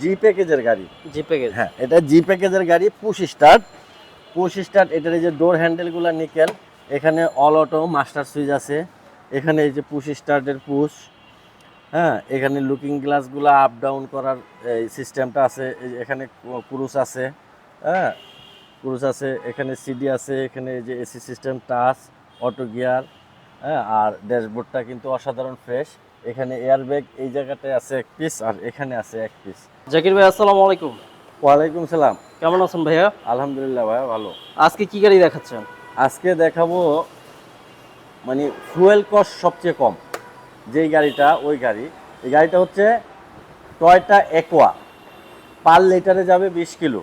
জি প্যাকেজের গাড়ি। জি প্যাকেজ হ্যাঁ এটা জি প্যাকেজের গাড়ি পুশ স্টার্ট পুশ স্টার্ট এটার এই যে ডোর হ্যান্ডেলগুলো নিকেল এখানে অল অটো মাস্টার সুইচ আছে। এখানে এই যে পুশ স্টার্টের পুশ হ্যাঁ এখানে লুকিং গ্লাসগুলো আপ ডাউন করার এই সিস্টেমটা আছে। এখানে ক্রুজ আছে। হ্যাঁ ক্রুজ আছে এখানে সিডি আছে এখানে এই যে AC system touch auto gear হ্যাঁ আর ড্যাশবোর্ডটা কিন্তু অসাধারণ ফ্রেশ এখানে এয়ারব্যাগ এই জায়গাটায় আছে এক পিস আর এখানে আছে এক পিস জাকির ভাই আসসালামু আলাইকুম। ওয়ালাইকুম সালাম। কেমন আছেন ভাইয়া? আলহামদুলিল্লাহ ভাই ভালো। আজকে কি গাড়ি দেখাচ্ছেন? আজকে দেখাবো মানে ফুয়েল কস্ট সবচেয়ে কম। যেই গাড়িটা ওই গাড়ি। এই গাড়িটা হচ্ছে টয়টা একোয়া পার লিটারে যাবে বিশ কিলো।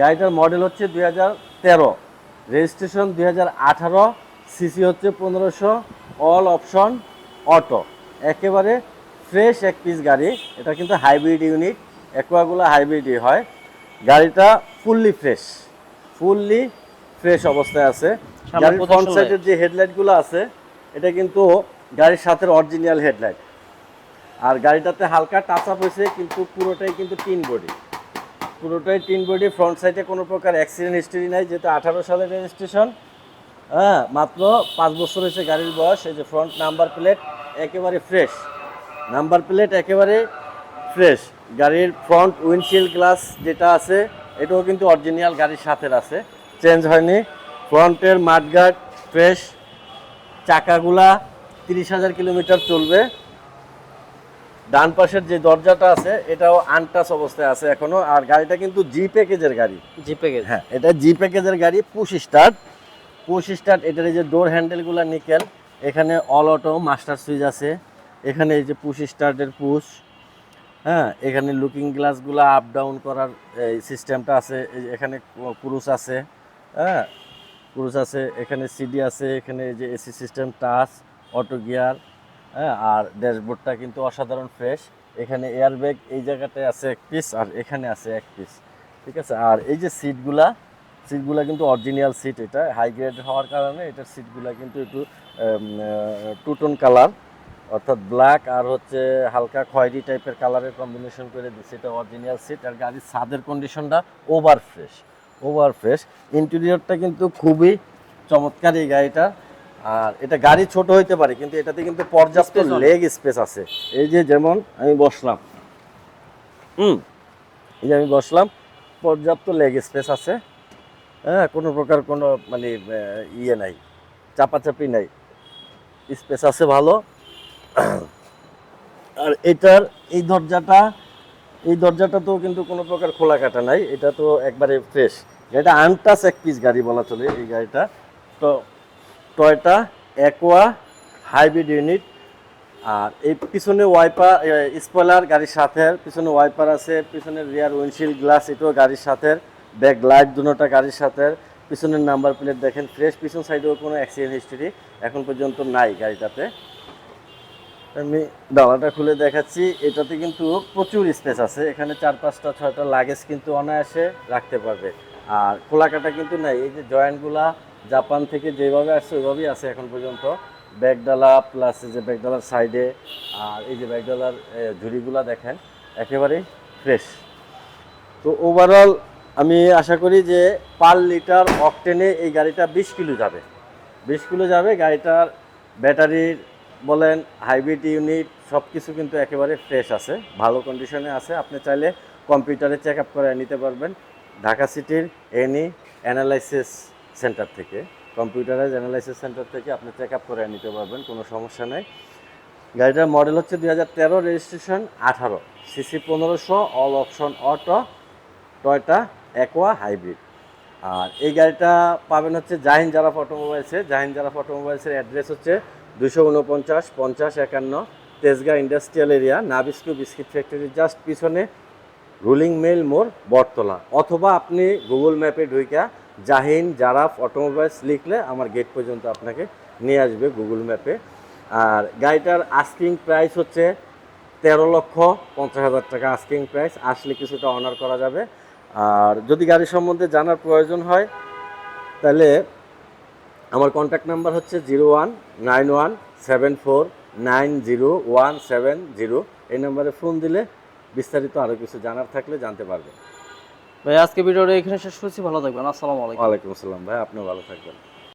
গাড়িটার মডেল হচ্ছে দুই হাজার তেরো। রেজিস্ট্রেশন দুই হাজার আঠারো। সিসি হচ্ছে পনেরোশো। অল অপশন অটো একেবারে ফ্রেশ এক পিস গাড়ি। এটা কিন্তু হাইব্রিড ইউনিট একোয়াগুলো হাইব্রিডই হয়। গাড়িটা ফুললি ফ্রেশ ফুললি ফ্রেশ অবস্থায় আছে। গাড়ির ফ্রন্ট সাইডের যে হেডলাইটগুলো আছে এটা কিন্তু গাড়ির সাথে অরিজিনাল হেডলাইট আর গাড়িটাতে হালকা টাচ আপ হয়েছে কিন্তু পুরোটাই কিন্তু টিন বডি পুরোটাই টিন বডি ফ্রন্ট সাইডে কোনো প্রকার অ্যাক্সিডেন্ট হিস্টরি নাই যেহেতু আঠারো সালের রেজিস্ট্রেশন হ্যাঁ মাত্র পাঁচ বছর হয়েছে গাড়ির বয়স এই যে ফ্রন্ট নাম্বার প্লেট একেবারে ফ্রেশ নাম্বার প্লেট একেবারে ফ্রেশ গাড়ির ফ্রন্ট উইন্ডশিল্ড গ্লাস যেটা আছে এটাও কিন্তু অরিজিনাল গাড়ির সাথে আছে। চেঞ্জ হয়নি। ফ্রন্টের মাঠগার্ড ফ্রেশ চাকাগুলা তিরিশ হাজার কিলোমিটার চলবে। ডান পাশের যে দরজাটা আছে এটাও আনটাচ অবস্থায় আছে এখনও। আর গাড়িটা কিন্তু জি প্যাকেজের গাড়ি। জি প্যাকেজ হ্যাঁ এটা জি প্যাকেজের গাড়ি পুশ স্টার্ট পুশ স্টার্ট এটার এই যে ডোর হ্যান্ডেলগুলো নিকেল। এখানে অল অটো মাস্টার সুইচ আছে। এখানে এই যে পুশ স্টার্টের পুশ হ্যাঁ এখানে লুকিং গ্লাসগুলো আপ ডাউন করার, এই সিস্টেমটা আছে। এখানে ক্রুজ আছে। হ্যাঁ ক্রুজ আছে, এখানে সিডি আছে, এখানে এই যে AC system touch auto gear হ্যাঁ আর ড্যাশবোর্ডটা কিন্তু অসাধারণ ফ্রেশ এখানে এয়ারব্যাগ এই জায়গাটায় আছে এক পিস আর এখানে আছে এক পিস ঠিক আছে? আর এই যে সিটগুলা সিটগুলা কিন্তু অরিজিনাল সিট এটা। হাই গ্রেড হওয়ার কারণে এটার সিটগুলা কিন্তু একটু টুটন কালার অর্থাৎ ব্ল্যাক আর হচ্ছে হালকা খয়েরি টাইপের কালারের কম্বিনেশন করে দিচ্ছে। এটা অরিজিনাল সিট আর গাড়ির ছাদের কন্ডিশনটা ওভার ফ্রেশ ওভার ফ্রেশ ইন্টেরিয়রটা কিন্তু খুবই চমৎকার এই গাড়িটা। আর এটা গাড়ি ছোট হইতে পারে কিন্তু এটাতে কিন্তু পর্যাপ্ত লেগ স্পেস আছে। এই যে যেমন আমি বসলাম হুম এই যে আমি বসলাম পর্যাপ্ত লেগ স্পেস আছে। হ্যাঁ কোনো প্রকার কোনো মানে ইয়ে নাই চাপাচাপি নাই। স্পেস আছে ভালো। আর এটার এই দরজাটা এই দরজাটা তো কিন্তু কোনো প্রকার খোলা কাটা নাই, এটা তো একবারে ফ্রেশ এটা আনটাস এক পিস গাড়ি বলা চলে এই গাড়িটা। তো টয়টা অ্যাকোয়া হাইব্রিড ইউনিট আর এই পিছনে ওয়াইপার স্পয়লার গাড়ির সাথে, পিছনে ওয়াইপার আছে, পিছনে রিয়ার উইন্ডশিল্ড গ্লাস এটাও গাড়ির সাথে। ব্যাক লাইট দুটোটা গাড়ির সাথে। পিছনের নাম্বার প্লেট দেখেন, ফ্রেশ পিছন সাইডেও কোনো অ্যাক্সিডেন্ট হিস্টরি এখন পর্যন্ত নাই গাড়িটাতে। আমি ডালাটা খুলে দেখাচ্ছি, এটাতে কিন্তু প্রচুর স্পেস আছে, এখানে চার পাঁচটা, ছয়টা লাগেজ কিন্তু অনায়াসে রাখতে পারবে। আর খোলা কাটা কিন্তু নাই, এই যে জয়েন্টগুলা জাপান থেকে যেভাবে আসছে, ওইভাবেই আছে এখন পর্যন্ত। ব্যাগডালা প্লাস যে ব্যাগডালার সাইডে আর এই যে ব্যাগডালার ঝুড়িগুলা দেখেন, একেবারেই ফ্রেশ তো ওভারঅল আমি আশা করি যে পার লিটার অকটেনে এই গাড়িটা বিশ কিলো যাবে। বিশ কিলো যাবে, গাড়িটার ব্যাটারির বলেন, হাইব্রিড ইউনিট সব কিছু কিন্তু একেবারে ফ্রেশ আছে, ভালো কন্ডিশনে আছে। আপনি চাইলে কম্পিউটারে চেক আপ করে নিতে পারবেন। ঢাকা সিটির এনি অ্যানালাইসিস সেন্টার থেকে কম্পিউটারাইজ অ্যানালাইসিস সেন্টার থেকে আপনি চেক আপ করে নিতে পারবেন, কোনো সমস্যা নেই। গাড়িটার মডেল হচ্ছে দুই হাজার তেরো রেজিস্ট্রেশন আঠারো সিসি পনেরোশো all option auto Toyota Aqua hybrid আর এই গাড়িটা পাবেন হচ্ছে জাহিন জারাফ অটোমোবাইলসে জাহিন জারাফ অটোমোবাইলসের অ্যাড্রেস হচ্ছে দুশো উনপঞ্চাশ, পঞ্চাশ একান্ন, Tejgaon industrial area Nabisco biscuit ফ্যাক্টরির জাস্ট পিছনে রুলিং মেল মোড়, বটতলা। অথবা আপনি গুগল ম্যাপে ঢুইকা জাহিন জারাফ অটোমোবাইলস লিখলে আমার গেট পর্যন্ত আপনাকে নিয়ে আসবে গুগল ম্যাপে আর গাড়িটার আস্কিং প্রাইস হচ্ছে তেরো লক্ষ পঞ্চাশ হাজার টাকা। আস্কিং প্রাইস আসলে কিছুটা অনার করা যাবে। আর যদি গাড়ি সম্বন্ধে জানার প্রয়োজন হয় তাহলে আমার কন্ট্যাক্ট নাম্বার হচ্ছে zero one nine one seven four nine zero one seven zero এই নাম্বারে ফোন দিলে বিস্তারিত আরও কিছু জানার থাকলে জানতে পারবেন। ভাই আজকে ভিডিওটা এখানে শেষ করছি। ভালো থাকবেন। আসসালামু আলাইকুম। ওয়ালাইকুম আসসালাম। ভাই আপনিও ভালো থাকবেন।